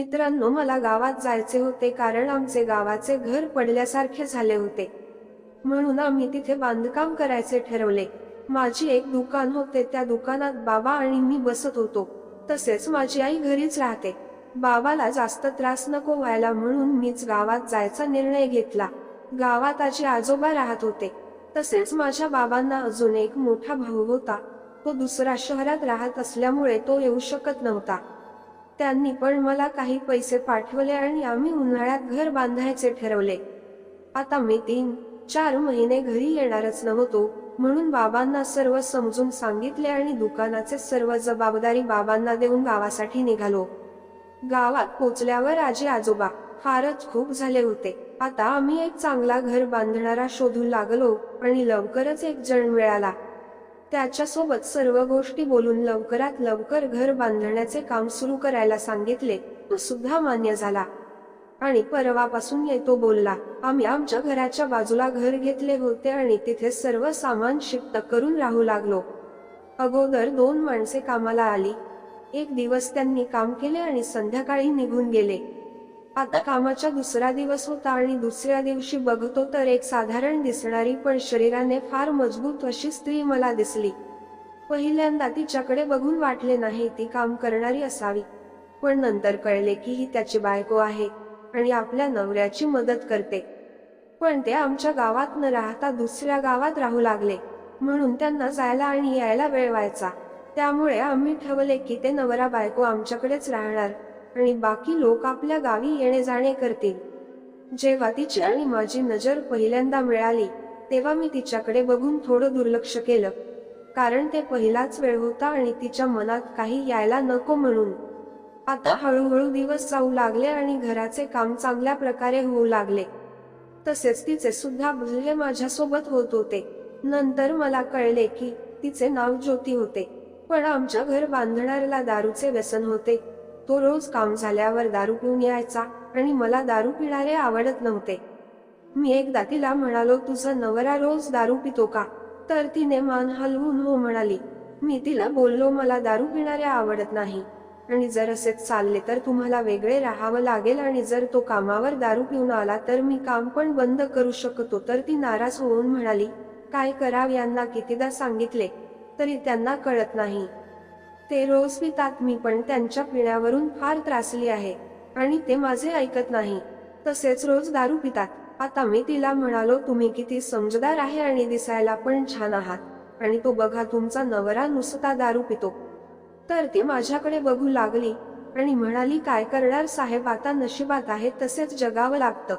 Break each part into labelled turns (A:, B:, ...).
A: मित्रांनो मला गावात जायचे होते कारण आमचे गावाचे घर पडल्यासारखे झाले होते. म्हणून आम्ही तिथे बांधकाम करायचे ठरवले. माझी एक दुकान होते त्या दुकानात बाबा आणि मी बसत होतो. तसेच माझी आई घरीच राहते. बाबाला जास्त त्रास नको व्हायला म्हणून मीच गावात जायचा निर्णय घेतला. गावात आजी आजोबा राहत होते. तसेच माझ्या बाबांना अजून एक मोठा भाऊ होता. तो दुसऱ्या शहरात राहत असल्यामुळे तो येऊ शकत नव्हता. त्यांनी पण मला काही पैसे पाठवले आणि आम्ही उन्हाळ्यात घर बांधायचे ठरवले. आता मी तीन चार महिने घरी येणारच नव्हतो म्हणून बाबांना सर्व समजून सांगितले आणि दुकानाचे सर्व जबाबदारी बाबांना देऊन गावासाठी निघालो. गावात पोचल्यावर आजी आजोबा फारच खूप झाले होते. आता आम्ही एक चांगला घर बांधणारा शोधू लागलो आणि लवकरच एक जण मिळाला. त्याच्यासोबत सर्व गोष्टी बोलून लवकरात लवकर घर बांधण्याचे काम सुरू करायला सांगितले तो सुद्धा मान्य झाला. आणि परवापासून येतो बोलला आम्ही आमच्या घराच्या बाजूला घर घेतले होते आणि तिथे सर्व सामान शिफ्ट करून राहू लागलो. अगोदर दोन माणसे कामाला आली. एक दिवस त्यांनी काम केले आणि संध्याकाळी निघून गेले. आता कामाचा दुसरा दिवस होता आणि दुसऱ्या दिवशी बघतो तर एक साधारण दिसणारी पण शरीराने फार मजबूत अशी स्त्री मला दिसली. पहिल्यांदा तिच्याकडे बघून वाटले नाही ती काम करणारी असावी. पण नंतर कळले की ही त्याची बायको आहे आणि आपल्या नवऱ्याची मदत करते. पण ते आमच्या गावात न राहता दुसऱ्या गावात राहू लागले. म्हणून त्यांना जायला आणि यायला वेळ व्हायचा. त्यामुळे आम्ही ठेवले की ते नवरा बायको आमच्याकडेच राहणार. आणि बाकी लोक आपल्या गावी येणे जाणे करतील. जेव्हा तिची आणि माझी नजर पहिल्यांदा मिळाली तेव्हा मी तिच्याकडे बघून थोडं दुर्लक्ष केलं. कारण ते पहिलाच वेळ होता आणि तिच्या मनात काही यायला नको म्हणून. आता हळूहळू दिवस जाऊ लागले आणि घराचे काम चांगल्या प्रकारे होऊ लागले. तसेच तिचे सुद्धा बोलले माझ्यासोबत होत होते. नंतर मला कळले की तिचे नाव ज्योती होते. पण आमच्या घर बांधणाऱ्याला दारूचे व्यसन होते. तो रोज काम झाल्यावर दारू पिऊन यायचा आणि मला दारू पिणारे आवडत नव्हते. मी एकदा तिला म्हणालो तुझा नवरा रोज दारू पितो का? तर तिने मान हलवून हो म्हणाली. मी तिला बोललो मला दारू पिणारे आवडत नाही. आणि जर असेच चालले तर तुम्हाला वेगळे राहावं लागेल आणि जर तो कामावर दारू पिऊन आला तर मी काम पण बंद करू शकतो. तर ती नाराज होऊन म्हणाली काय कराव यांना कितीदा सांगितले तरी त्यांना कळत नाही. ते रोज पितात मी पण त्यांच्या पिण्यावरून फार त्रासली आहे आणि ते माझे ऐकत नाही. तसेच रोज दारू पितात. आता मी तिला म्हणालो तुम्ही किती समजदार आहे आणि दिसायला पण छान आहात. आणि तो बघा तुमचा नवरा नुसता दारू पितो. तर ती माझ्याकडे बघू लागली आणि म्हणाली काय करणार साहेब आता नशिबात आहे तसेच जगावं लागतं.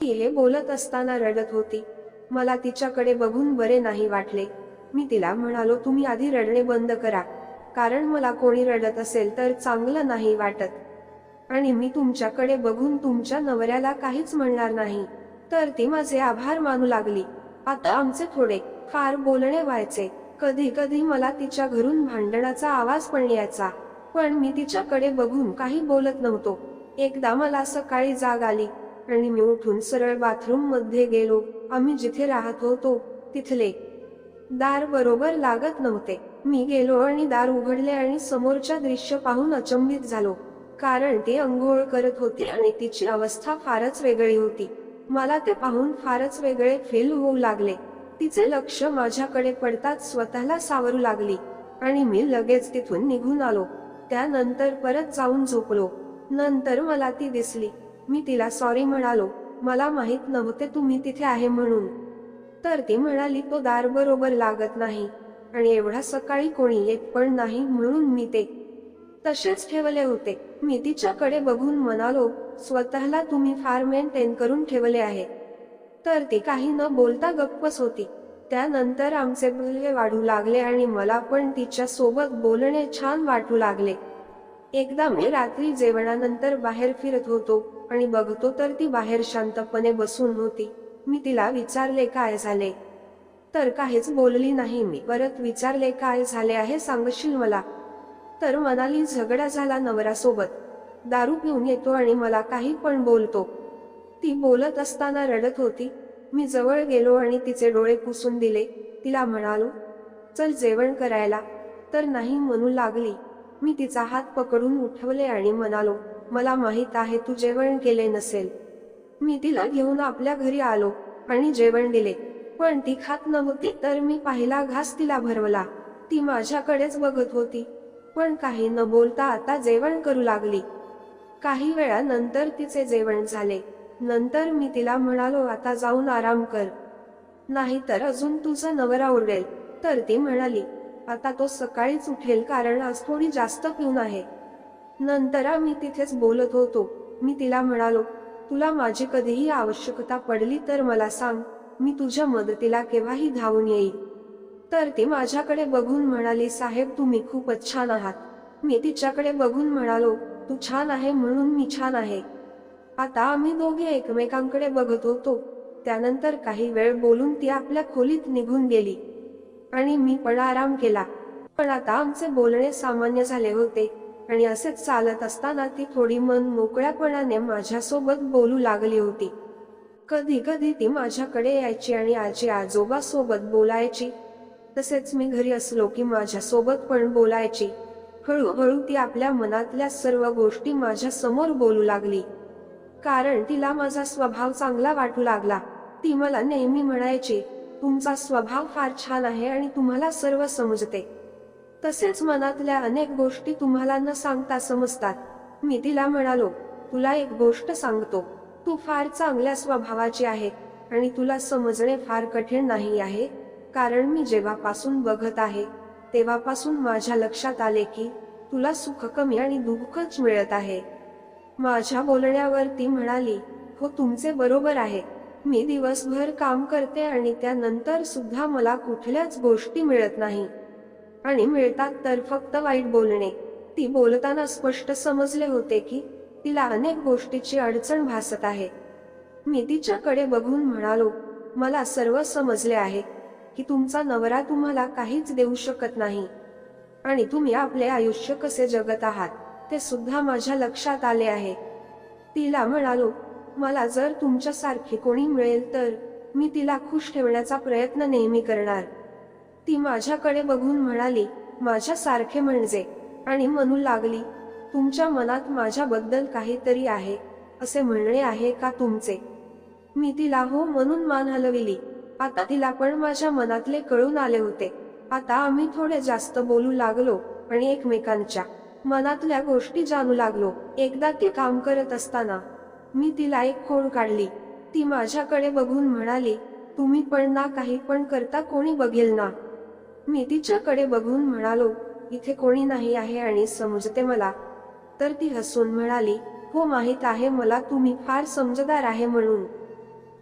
A: ती हे बोलत असताना रडत होती. मला तिच्याकडे बघून बरे नाही वाटले. मी तिला म्हणालो तुम्ही आधी रडणे बंद करा. कारण मला कोणी रडत असेल तर चांगलं नाही वाटत. आणि मी तुमच्याकडे बघून तुमच्या नवऱ्याला काहीच म्हणणार नाही. तर ती माझे आभार मानू लागली. आता आमचे थोडे फार बोलणे व्हायचे. कधी कधी मला तिच्या घरून भांडणाचा आवाज पण यायचा. पण मी तिच्याकडे बघून काही बोलत नव्हतो. एकदा मला सकाळी जाग आली आणि मी उठून सरळ बाथरूममध्ये गेलो. आम्ही जिथे राहत होतो तिथले. दार बरोबर लागत नव्हते. मी गेलो आणि दार उघडले आणि समोरच्या दृश्य पाहून अचंबित झालो. कारण ती अंघोळ करत होती आणि तिची अवस्था फारच वेगळी होती. मला ते पाहून फारच वेगळे फील होऊ लागले. तिचे लक्ष माझ्याकडे पडताच स्वतःला सावरू लागली. आणि मी लगेच तिथून निघून आलो. त्यानंतर परत जाऊन झोपलो. नंतर मला ती दिसली. मी तिला सॉरी म्हणालो. मला माहीत नव्हते तुम्ही तिथे आहे म्हणून. तर ती म्हणाली तो दार बरोबर लागत नाही. आणि एवढा सकाळी कोणी येत पण नाही म्हणून मी ते तसेच ठेवले होते. मी तिच्याकडे बघून म्हणालो स्वतःला तुम्ही फार मेंटेन करून ठेवले आहे. तर ती काही न बोलता गप्पच होती. त्यानंतर आमचे बोलणे वाढू लागले आणि मला पण तिच्या सोबत बोलणे छान वाटू लागले. एकदा मी रात्री जेवणानंतर बाहेर फिरत होतो आणि बघतो तर ती बाहेर शांतपणे बसून होती. मी तिला विचारले काय झाले? तर काहीच बोलली नाही मी. परत विचारले काय झाले आहे? सांगशील मला? तर मनाली झगडा झाला नवरासोबत. दारू पिऊन येतो आणि मला काही पण बोलतो. ती बोलत असताना रडत होती. मी जवळ गेलो आणि तिचे डोळे पुसून दिले. तिला म्हणालो चल जेवण करायला. तर नाही म्हणू लागली. मी तिचा हात पकडून उठवले आणि म्हणालो मला माहीत आहे तू जेवण केले नसेल. मी तिला घेऊन आपल्या घरी आलो आणि जेवण दिले. पण ती खात नव्हती तर मी पहिला घास तिला भरवला. ती माझ्याकडेच बघत होती. पण काही न बोलता आता जेवण करू लागली. काही वेळानंतर तिचे जेवण झाले. नंतर मी तिला म्हणालो आता जाऊन आराम कर. नाहीतर अजून तुझा नवरा ओरडेल तर ती म्हणाली आता तो सकाळीच उठेल कारण आज थोडी जास्त पिऊन आहे. नंतर आम्ही तिथेच बोलत होतो. मी तिला म्हणालो तुला माझी कधीही आवश्यकता पडली तर मला सांग. मी तुझ्या मदतीला केव्हाही धावून येईल तर ती माझ्याकडे बघून म्हणाली साहेब तुम्ही खूपच छान आहात. मी तिच्याकडे बघून म्हणालो तू छान आहे म्हणून मी छान आहे. आता आम्ही दोघे एकमेकांकडे बघत होतो. त्यानंतर काही वेळ बोलून ती आपल्या खोलीत निघून गेली. आणि मी पण आराम केला. पण आता आमचे बोलणे सामान्य झाले होते. आणि असेच चालत असताना ती थोडी मन मोकळ्यापणाने माझ्यासोबत बोलू लागली होती. कधी कधी ती माझ्याकडे यायची आणि आजी आजोबा सोबत बोलायची. तसेच मी घरी असलो की माझ्यासोबत पण बोलायची. हळूहळू ती आपल्या मनातल्या सर्व गोष्टी माझ्यासमोर बोलू लागली. कारण तिला माझा स्वभाव चांगला वाटू लागला. ती मला नेहमी म्हणायची तुमचा स्वभाव फार छान आहे आणि तुम्हाला सर्व समजते. तसेच मनातल्या अनेक गोष्टी तुम्हाला न सांगता समजतात. मी तिला म्हणालो तुला एक गोष्ट सांगतो. तू फार चांगल्या स्वभावाची आहे आणि तुला समजणे फार कठीण नाही आहे कारण मी जेव्हापासून बघत आहे तेव्हापासून माझ्या लक्षात आले की तुला सुख कमी आणि दुःखच मिळत आहे. माझ्या बोलण्यावर ती म्हणाली हो तुमचे बरोबर आहे. मी दिवसभर काम करते आणि त्यानंतर सुद्धा मला कुठल्याच गोष्टी मिळत नाही. आणि मिळतात तर फक्त वाईट बोलणे. ती बोलताना स्पष्ट समजले होते की तिला अनेक गोष्टीची अडचण भासत आहे. मी तिच्याकडे बघून म्हणालो मला सर्व समजले आहे की तुमचा नवरा तुम्हाला काहीच देऊ शकत नाही. आणि तुम्ही आपले आयुष्य कसे जगत आहात ते सुद्धा माझ्या लक्षात आले आहे. तिला म्हणालो मला जर तुमच्यासारखे कोणी मिळेल तर मी तिला खुश ठेवण्याचा प्रयत्न नेहमी करणार. ती माझ्याकडे बघून म्हणाली माझ्यासारखे म्हणजे? आणि म्हणू लागली तुमच्या मनात माझ्याबद्दल काहीतरी आहे असे म्हणणे आहे का तुमचे? मी तिला हो म्हणून मान हलविली. आता तिला पण माझ्या मनातले कळून आले होते. आता आम्ही थोडे जास्त बोलू लागलो आणि एकमेकांच्या मनातल्या गोष्टी जाणू लागलो. एकदा ती काम करत असताना मी तिला एक खोड काढली? ती माझ्याकडे बघून म्हणाली तुम्ही पण ना काही पण करता कोणी बघेल ना. मी तिच्याकडे बघून म्हणालो इथे कोणी नाही आहे आणि समजते मला. तर ती हसून म्हणाली हो माहीत आहे मला तुम्ही फार समजदार आहे म्हणून.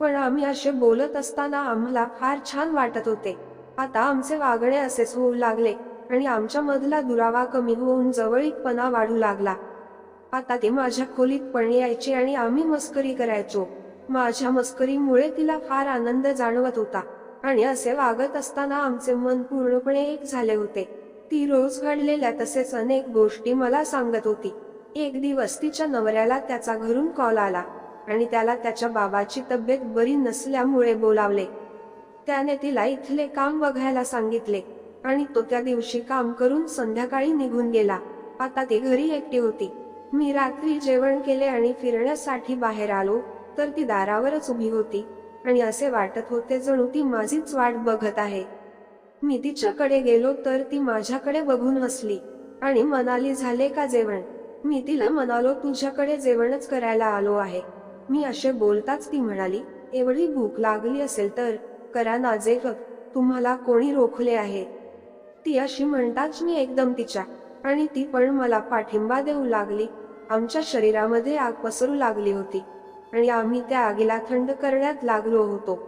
A: पण आम्ही असे बोलत असताना आम्हाला फार छान वाटत होते. आता आमचे वागणे असेच होऊ लागले आणि आमच्या मधला दुरावा कमी होऊन जवळीकपणा वाढू लागला. आता ते माझ्या खोलीत पण यायचे आणि आम्ही मस्करी करायचो. माझ्या मस्करीमुळे तिला फार आनंद जाणवत होता आणि असे वागत असताना आमचे मन पूर्णपणे एक झाले होते. ती रोज घडलेल्या तसेच अनेक गोष्टी मला सांगत होती. एक दिवस तिच्या नवऱ्याला त्याचा घरून कॉल आला आणि त्याला त्याच्या बाबाची तब्येत बरी नसल्यामुळे बोलावले. त्याने तिला इथले काम बघायला सांगितले आणि तो त्या दिवशी काम करून संध्याकाळी निघून गेला. आता ती घरी एकटी होती. मी रात्री जेवण केले आणि फिरण्यासाठी बाहेर आलो तर ती दारावरच उभी होती आणि असे वाटत होते जणू ती माझीच वाट बघत आहे. मी तिच्याकडे गेलो तर ती माझ्याकडे बघून हसली आणि मनाली झाले का जेवण? मी तिला म्हणालो तुझ्याकडे जेवणच करायला आलो आहे. मी असे बोलताच ती म्हणाली एवढी भूक लागली असेल तर करा ना जे तुम्हाला कोणी रोखले आहे. ती अशी म्हणताच मी एकदम तिच्या आणि ती पण मला पाठिंबा देऊ लागली. आमच्या शरीरामध्ये आग पसरू लागली होती आणि आम्ही त्या आगीला थंड करण्यात लागलो होतो.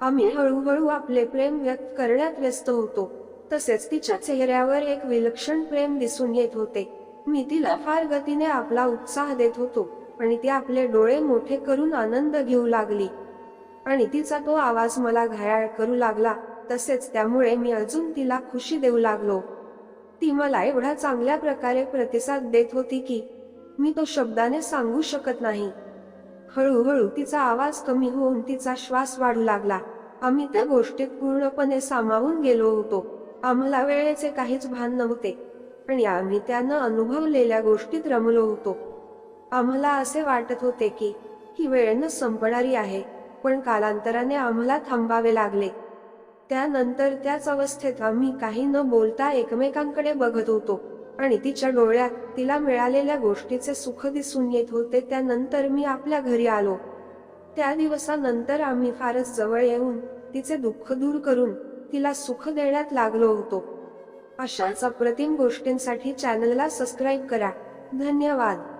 A: आम्ही हळूहळू आपले प्रेम व्यक्त करण्यात व्यस्त होतो. तसेच तिच्या चेहऱ्यावर एक विलक्षण प्रेम दिसून येत होते. मी तिला फार गतीने आपला उत्साह देत होतो आणि ती आपले डोळे मोठे करून आनंद घेऊ लागली. आणि तिचा तो आवाज मला घायाळ करू लागला तसेच त्यामुळे मी अजून तिला खुशी देऊ लागलो. ती मला एवढा चांगल्या प्रकारे प्रतिसाद देत होती की मी तो शब्दाने सांगू शकत नाही. हळूहळू तिचा आवाज कमी होऊन तिचा श्वास वाढू लागला. आम्ही त्या गोष्टीत पूर्णपणे सामावून गेलो होतो. आम्हाला वेळेचे काहीच भान नव्हते. आणि आम्ही त्यानं अनुभवलेल्या गोष्टीत रमलो होतो. आम्हाला असे वाटत होते की ही वेळ न संपणारी आहे पण कालांतराने आम्हाला थांबावे लागले. त्यानंतर त्याच अवस्थेत आम्ही काही न बोलता एकमेकांकडे बघत होतो आणि तिच्या डोळ्यात तिला मिळालेल्या गोष्टीचे सुख दिसून येत होते. त्यानंतर मी आपल्या घरी आलो. त्या दिवसानंतर आम्ही फारच जवळ येऊन तिचे दुःख दूर करून तिला सुख देण्यात लागलो होतो. अशाच अप्रतिम गोष्टींसाठी चॅनलला सबस्क्राईब करा. धन्यवाद.